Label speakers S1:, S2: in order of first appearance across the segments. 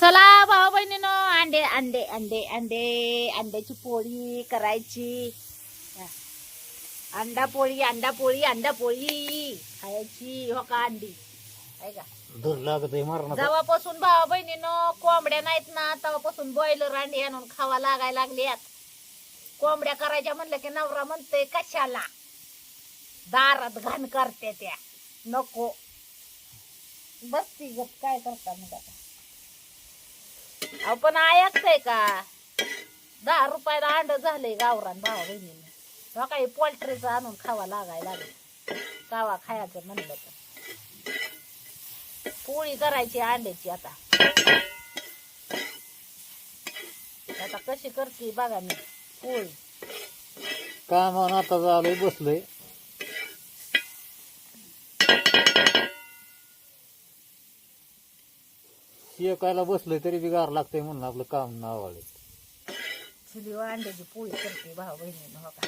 S1: चला भाऊ बहिणीनो अंडे अंडे अंडे अंडे अंड्याची पोळी करायची. अंडा पोळी अंडा पोळी अंडा पोळी खायची हो का अंडी? आहे का? जेव्हापासून भाऊ बहिणीनो कोंबड्या नाहीत ना तेव्हापासून बॉयलर अंडी आणून खावा लागायला लागल्यात. कोंबड्या करायच्या म्हणलं की नवरा म्हणतोय कशाला? दारात घाण करते त्या. नको. बसती गप काय करता मग आता? अहो पण ऐकतंय का? दहा रुपयाला अंड झालंय गावरान भावा बहिणीने. हो काही पोल्ट्रीचं आणून खावा लागायला लागलं. कावा खायचं म्हणलं तर. पोळी करायची अंड्याची आता. आता कशी करते बघा मी पोळी.
S2: काय म्हणून आता झालंय बसलोय. शेकायला बसलोय तरी बी गार लागतंय म्हणून आपलं काम नावाले
S1: चुलीवर हो, अंड्याची पोळी करते भाऊ बहिणीनं हो का?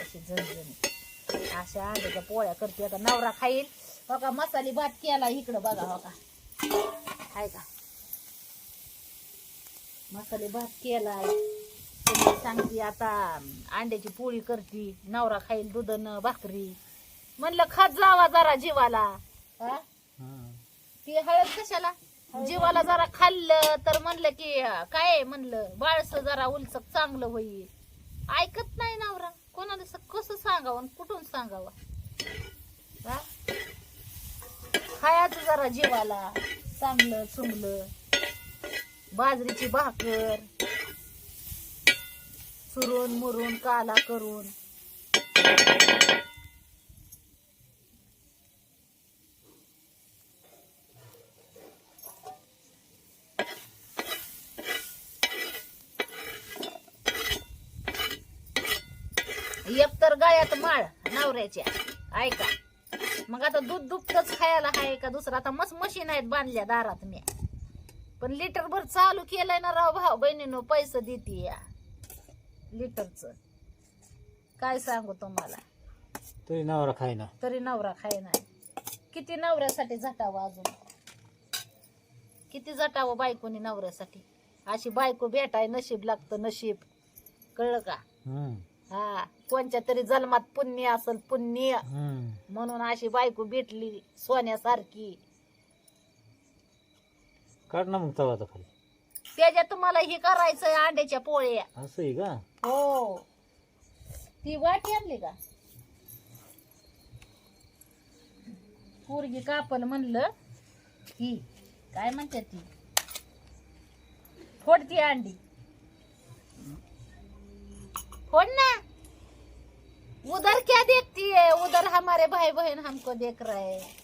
S1: अशी झणझणी अशा अंड्याच्या पोळ्या करते आता नवरा खाईल. हो का मसाली भात केला इकडं बघा हो का? आहे का? मसाले भात केलाय. तुम्ही सांगते आता अंड्याची पोळी करते नवरा खाईल दुधन भाकरी. म्हणलं खात जावा जरा जीवाला. हा. ती हळद कशाला? जीवाला जरा खाल्लं तर म्हणलं की काय म्हणलं? बाळस जरा उलसक चांगलं होईल. ऐकत नाही नवरा. कोणाला स- कसं सांगावं कुठून सांगावं? हा? खायचं जरा जीवाला. चांगलं चुंगलं. बाजरीची भाकर. चुरून मुरून काला करून एक तर गायात माळ नवऱ्याच्या ऐका. मग आता दूध दुभतच खायला आहे का दुसरं? आता मस्त मशीन आहेत बांधल्या दारात मी. पण लिटर भर चालू केलंय ना राव भाऊ बहिणीनं पैसे देते या. लिटरच. काय सांगू तुम्हाला?
S2: तरी नवरा खायना
S1: तरी नवरा खाय नाही किती नवऱ्यासाठी झटावं अजून? किती झटावं बायकोनी नवऱ्यासाठी? अशी बायको भेटाय नशीब लागतं नशीब. कळलं का?
S2: हम्म.
S1: हा कोणच्या तरी जन्मात पुण्य असल पुण्य.
S2: हम्म.
S1: म्हणून अशी बायको भेटली सोन्यासारखी.
S2: काढ ना मग तवा आता खाली.
S1: त्याच्या तुम्हाला हे करायचंय अंड्याच्या पोळ्या.
S2: असं आहे का?
S1: हो. ती वाटी आणली का? पोरगी कापल म्हणलं ही काय म्हणते ती? फोडती अंडी. फोड ना? उधर क्या देखती है? उधर हमारे भाई बहन हमको देख रहे हैं।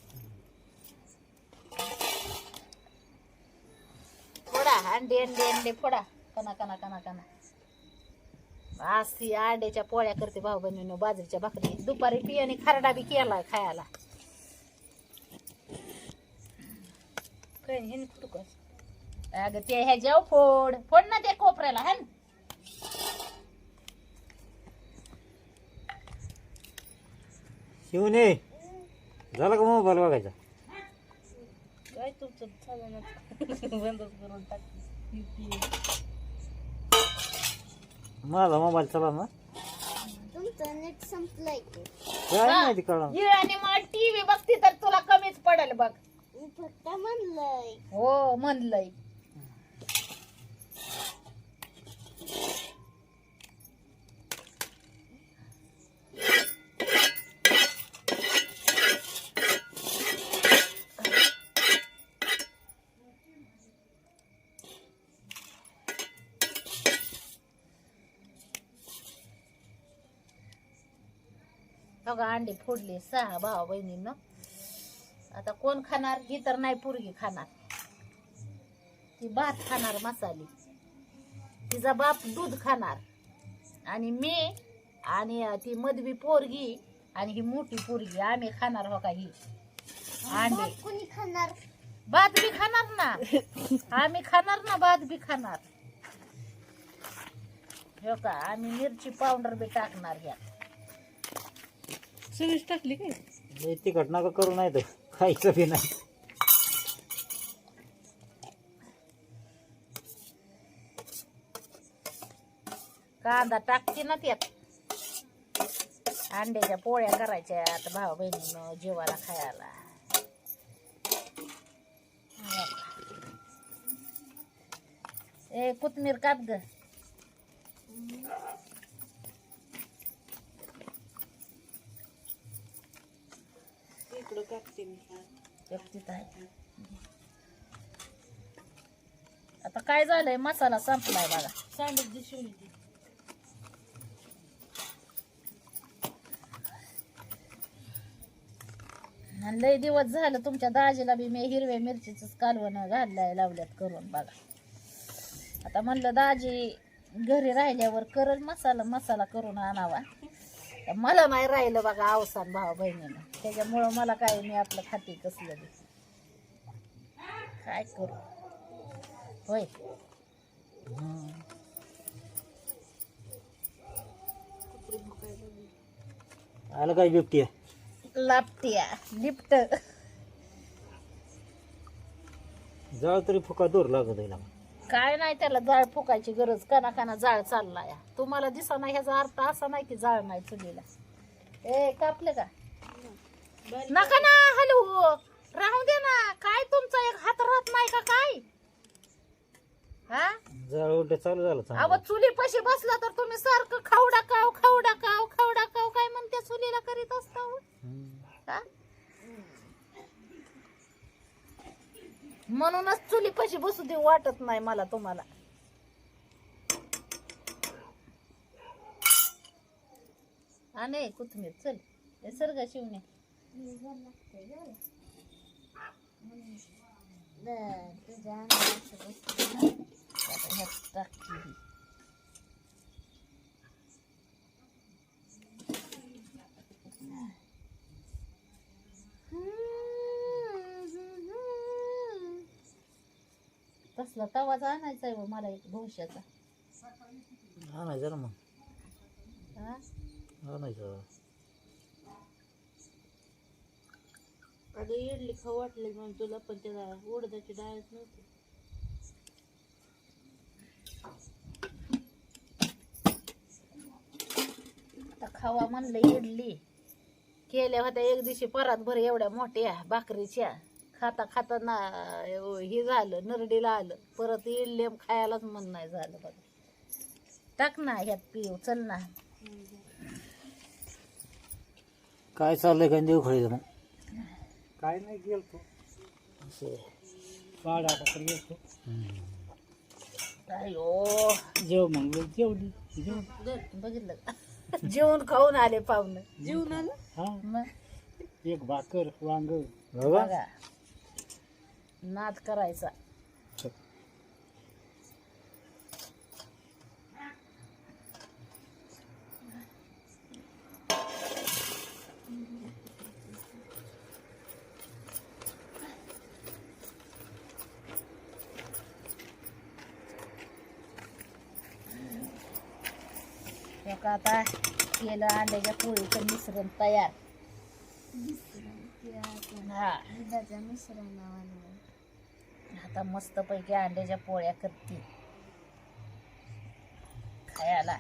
S1: फोडा अंडे अंडे अंडे फोडा। कना कना कना कना आज ती अंड्याच्या पोळ्या करते भाऊ बहिणीनं बाजरीच्या भाकरी. दुपारी पियाने खरडा बी केला खायला. काय हे अगं ते ह्याच्यावर फोड. फोड ना ते कोपऱ्याला हा
S2: शिवने झाला का मोबाईल बघायचा?
S1: काय तुमचं? बंदच करून टाक
S2: माझा मोबाईल चला ना.
S3: तुमचं नेट संपलंय.
S2: काय माहिती कळा
S1: आणि मग टीव्ही बघती तर तुला कमीच पडेल बघ.
S3: मी फक्त म्हणलंय.
S1: हो म्हणलंय. बघा अंडे फोडले सहा भावा बहिणीनं. आता कोण खाणार? ही तर नाही पोरगी खाणार. ती भात खाणार मसाली. तिचा बाप दूध खाणार. आणि मी आणि ती मधवी पोरगी आणि ही मोठी पोरगी आम्ही खाणार हो का ही? अंडे.
S3: कोणी खाणार?
S1: भात बी खाणार ना. आम्ही खाणार ना भात बी खाणार. हो का? आम्ही मिरची पावडर बी टाकणार ह्या
S4: सगळीच टाकली काय?
S2: ती तिखट का करू नाही तर खायचं बी नाही.
S1: कांदा टाकते ना त्यात. अंड्याच्या पोळ्या करायच्या आता भाऊ बहिणीनं जेवायला खायला. ए कोथमीर काप ग. आहे. आता काय झालंय? मसाला संपलाय बघा. आणि लय दिवस झालं तुमच्या दाजीला बी मी हिरव्या मिरचीच कालवण घाललाय लावल्यात करून बघा. आता म्हणलं दाजी घरी राहिल्यावर करल मसाला मसाला करून आणावा. मला नाही राहिलं बघा अवसान भावा बहिणीनं. त्याच्यामुळं मला काय मी आपलं खाते कसलं काय करू? होय.
S2: आलं काय बिबटी
S1: लापट्या लिफ्ट
S2: जाळ तरी फुका दूर लागत आहे
S1: काय नाही त्याला जाळ फुकायची गरज काना काना जाळ चाललाय. तुम्हाला दिसा नाही ह्याचा अर्थ असा नाही की जाळ नाही चुलीला. ए कापले का? नका ना हॅलो राहू दे ना. काय तुमचा? एक हात राहत नाही का काय? हा?
S2: जाळ उलट चालू झालं
S1: अहो चुली पशी बसला तर तुम्ही सारखं खावडा काव खावडा काव खावडा काव काय म्हणते चुलीला करीत असता हो?
S2: हम्म.
S1: हा? म्हणूनच चुली पशी बसू दे वाटत नाही मला तुम्हाला. आणि कोथमीर चल. हे सरगा शिवणे. तसला तवाचा आणायचा आहे मला एक भविष्याचा.
S2: आणायचं ना मग.
S1: हा?
S2: आणायचं.
S4: अगं इडली खाऊ वाटली म्हणून तुला पण त्याला उडदाची डाळच नव्हती.
S1: आता खावा म्हणलं इडली. केल्या होत्या एक दिवशी परात भर एवढ्या मोठ्या भाकरीच्या. खाता खाता ना हे झालं नरडीला आलं. परत इडली खायलाच मन नाही झालं बघा. टाक ना ह्यात पिऊ चल ना.
S2: काय चाललंय काय देऊ खळीचं मग?
S5: काय नाही गेलतो. पाडाकडे गेलतो.
S1: अयो
S5: जेव म्हणलं जेवली. जेव.
S1: बघितलं का जेवण खाऊन आले पाहुणं.
S4: जीवन आलं?
S5: हा.
S1: मग?
S5: एक भाकर वांग.
S1: बघा. नाद करायचा बघा आता केलं अंड्याच्या पोळीचं मिश्रण तयार. हा.
S3: दुधाच्या मिश्रणावानं
S1: आता मस्त पैकी अंड्याच्या पोळ्या करते. खायला.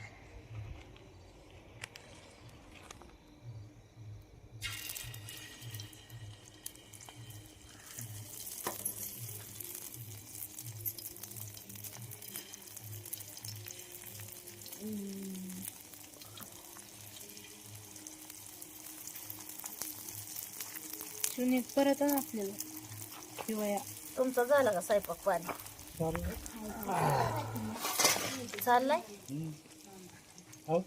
S4: सुनीत परत आण आपल्याला. शिवाया
S1: तुमचं झालं का स्वयंपाक पाणी? चाललाय?
S5: हो.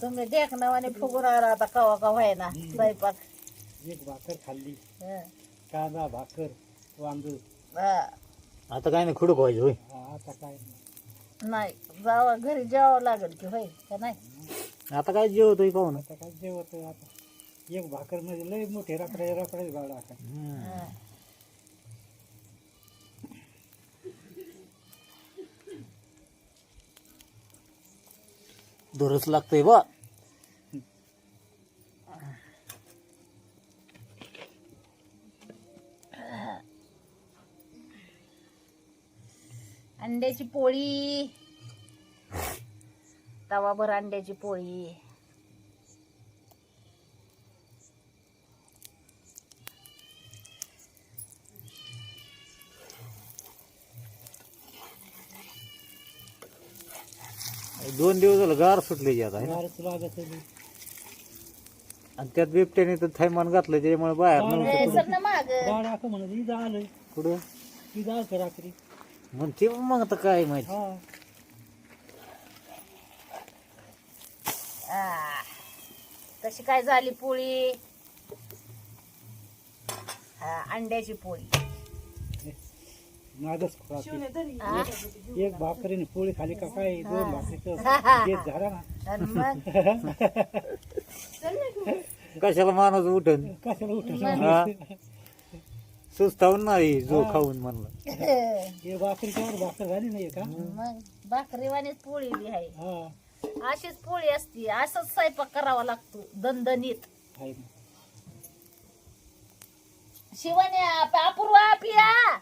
S1: तुम्ही देख नावाने फुगून आला आता कवा कवा आहे ना स्वयंपाक.
S5: एक भाकर खाल्ली.
S1: हं.
S5: कांदा भाकर वांग.
S1: हा.
S2: आता काय नाही खुडूक व्हायचं होय.
S5: हा, आता काय नाही.
S1: नाही जावा घरी जेवावं लागेल की होय का नाही?
S2: आता काय जेवतोय पाहून?
S5: आता काय जेवत आता? एक भाकरमध्ये लय मोठे रकड्या रकड्याच गाडा आता.
S1: हं.
S2: दुरच लागतंय बा.
S1: अंड्याची पोळी. तवाभर अंड्याची पोळी.
S2: दोन दिवस झालं गार सुटले आता है. आणि त्यात बिबट्याने तर थैमान घातलं त्याच्यामुळे बाहेर नव्हतं
S1: सर ना माग.
S5: म्हणत
S2: कुठं?
S5: रात्री.
S2: म्हणते मग आता काय माहिती?
S5: हा.
S1: कशी काय झाली पोळी? हा, अंड्याची पोळी?
S5: एक भाकरीने पोळी खाली का काय? दोन भाकरीचं
S2: कशाला माणूस उठन?
S5: कशाला उठत
S2: हा. सुस्तावून नाही जो खाऊन म्हणलं.
S5: हे भाकरीच्यावर भाकर झाली नाही का?
S1: मग भाकरीवानीच पोळी बी आहे.
S5: हा.
S1: अशीच पोळी असती. असंच स्वयंपाक करावा लागतो. दणदणीत.
S5: ना.
S1: शिवण्या अपूर्वा पिया.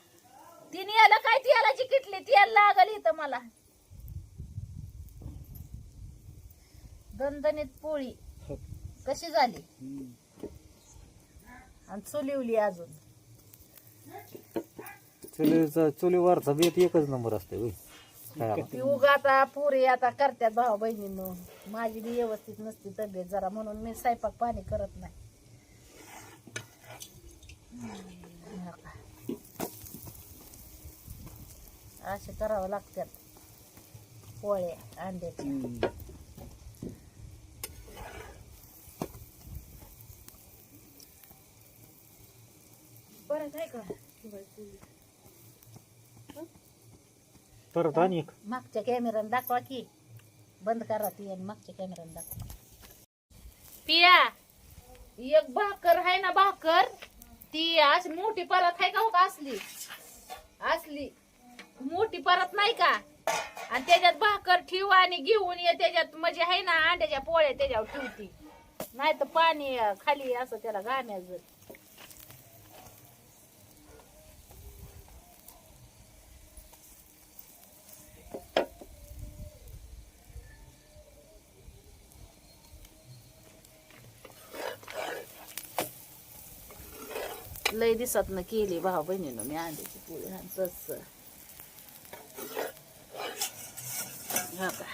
S1: तिने याला काय ती याला चिकिटली ती याला लागल इथं मला. दणदणीत पोळी.
S5: हो.
S1: कशी झाली?
S5: हम्म.
S1: आणि चुलिवली अजून.
S2: चुलीचा चुलीवरचा बेत एकच नंबर असते होय.
S1: ती उगा आता पुरी आता करतात भाऊ बहिणीनं. माझी बी व्यवस्थित नसती तब्येत जरा म्हणून मी स्वयंपाक पाणी करत नाही. असे करावं लागतात पोळ्या अंड्याच्या
S5: बरं
S1: परत आहे का?
S2: परत आणि एक.
S1: मागच्या कॅमेऱ्यानं दाखवा की. बंद करा ती आणि मागच्या कॅमेऱ्यानं दाखवा. पिया एक भाकर आहे ना भाकर? ती अशी मोठी परत आहे का हो का असली? असली. मोठी परत नाही का? आणि त्याच्यात भाकर ठेव आणि घेऊन ये त्याच्यात म्हणजे आहे ना अंड्याच्या पोळ्या त्याच्यावर ठेवती. नाही तर पाणी खाली असं त्याला घाण्याचं. लय दिसत न केली भाऊ बहिणीनं. मी अंड्याची पोळी हा तस. हा का?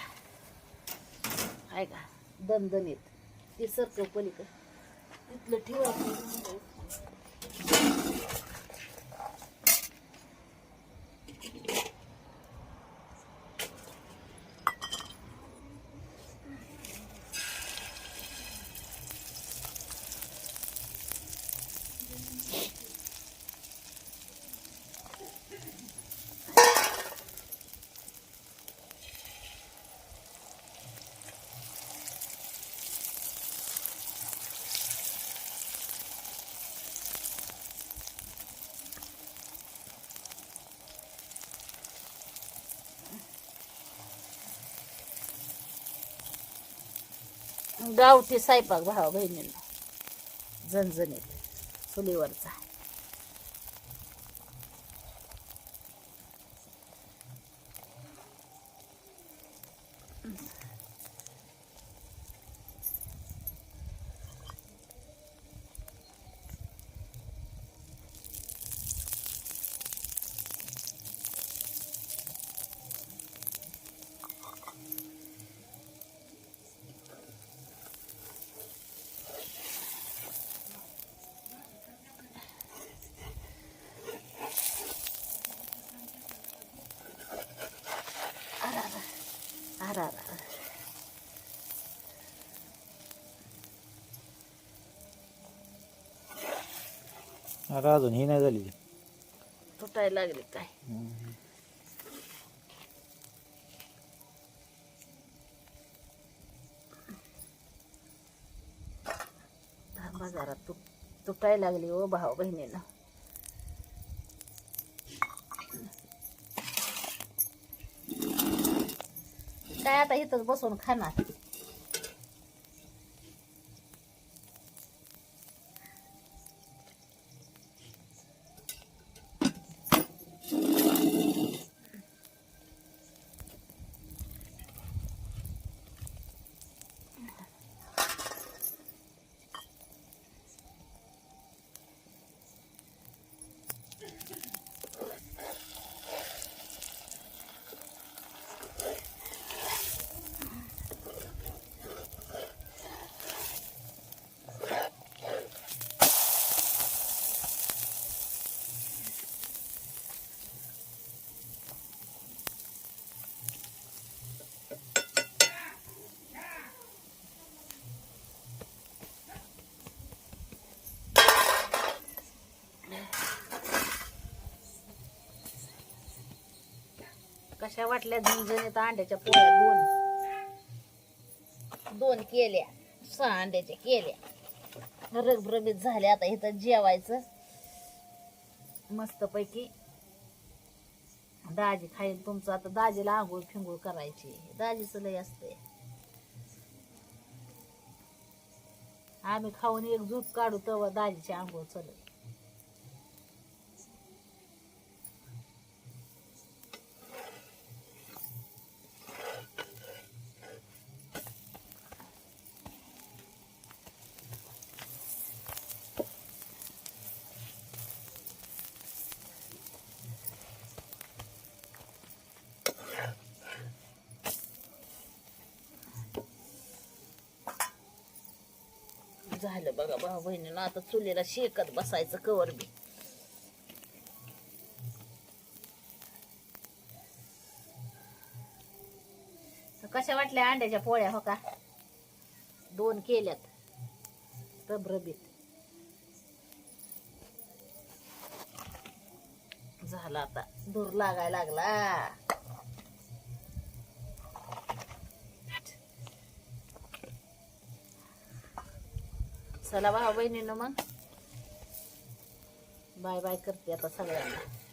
S1: आहे का? दणदणीत. ती सरक पलीकडे. तिथलं ठेवा. गावठी स्वयंपाक भावा बहिणींना. झणझणीत. चुलीवरचा. अरे
S2: अजून ही नाही झाली.
S1: तुटायला लागले काय? थांबा जरा तुट तुटायला लागली ओ भाऊ बहिणीनं. काय आता इथंच बसून खाणार? कशा वाटल्या झणझणीत अंड्याच्या पोळ्या? दोन. दोन केल्या. सहा अंड्याच्या केल्या. रगभ्रमित झाल्या आता इथं जेवायचं. मस्त पैकी दाजी खाईल तुमचं. आता दाजीला आंघोळ फिंगूळ करायची. दाजीचं लय असते आम्ही खाऊन एक झूप काढू तेव्हा दाजीची आंघोळ चल झालं बघा भाऊ बहिणीनं आता चुलीला शेकत बसायचं कवर बी. कशा वाटल्या अंड्याच्या पोळ्या हो का? दोन केल्यात. रबरबीत झाला आता. दूर लागायला लागला. चला भाऊ बहिणीनं मग. बाय बाय करते आता सगळ्यांना.